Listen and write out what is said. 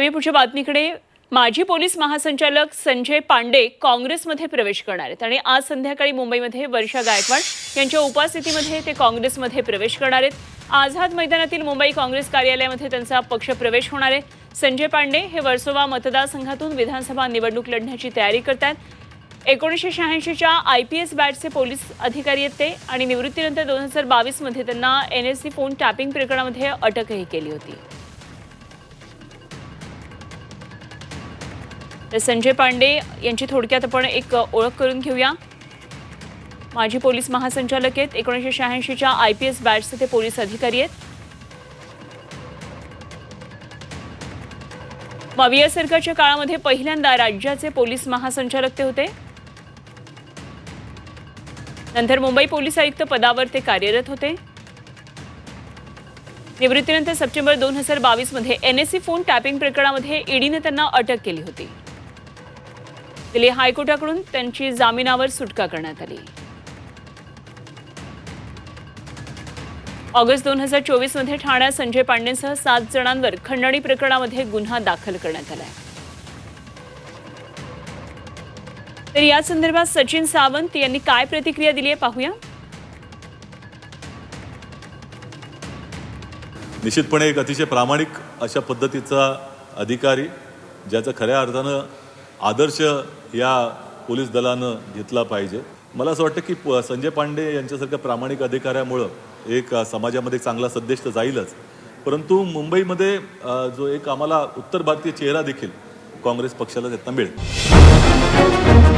तुम्ही पुढच्या बातमीकडे माजी पोलीस महासंचालक संजय पांडे काँग्रेसमध्ये प्रवेश करणार आहेत. आणि आज संध्याकाळी मुंबईमध्ये वर्षा गायकवाड यांच्या उपस्थितीमध्ये ते काँग्रेसमध्ये प्रवेश करणार आहेत. आझाद मैदानातील मुंबई काँग्रेस कार्यालयामध्ये त्यांचा पक्ष प्रवेश होणार आहे. संजय पांडे हे वर्सोवा मतदारसंघातून विधानसभा निवडणूक लढण्याची तयारी करतात एकोणीसशे शहाऐंशीच्या आय पी एस बॅटचे पोलीस अधिकारी आहेत ते आणि निवृत्तीनंतर दोन हजार बावीसमध्ये त्यांना N S C phone tapping प्रकरणामध्ये अटकही केली होती. तर संजय पांडे यांची थोडक्यात आपण एक ओळख करून घेऊया. माजी पोलीस महासंचालक आहेत. एकोणीसशे शहाऐंशीच्या आय पी एस बॅचचे ते पोलीस अधिकारी आहेत. मविया सरकारच्या काळामध्ये पहिल्यांदा राज्याचे पोलीस महासंचालक ते होते. नंतर मुंबई पोलीस आयुक्त पदावर ते कार्यरत होते. निवृत्तीनंतर सप्टेंबर दोन हजार बावीसमध्ये N S C phone tapping प्रकरणामध्ये ईडीने त्यांना अटक केली होती. दिल्ली हायकोर्टाकडून त्यांची जामिनावर सुटका करण्यात आली. ऑगस्ट दोन हजार चोवीसमध्ये ठाण्यात संजय पांडेसह सात जणांवर खंडणी प्रकरणामध्ये गुन्हा दाखल करण्यात आला तर या संदर्भात सचिन सावंत यांनी काय प्रतिक्रिया दिली आहे पाहूया. निश्चितपणे एक अतिशय प्रामाणिक अशा पद्धतीचा अधिकारी ज्याचा खऱ्या अर्थानं आदर्श या पोलीस दलानं घेतला पाहिजे. मला असं वाटतं की प- संजय पांडे यांच्यासारख्या प्रामाणिक अधिकाऱ्यामुळं एक समाजामध्ये एक चांगला संदेश तर जाईलच. परंतु मुंबईमध्ये जो एक आम्हाला उत्तर भारतीय चेहरा देखील काँग्रेस पक्षाला त्यांना मिळेल.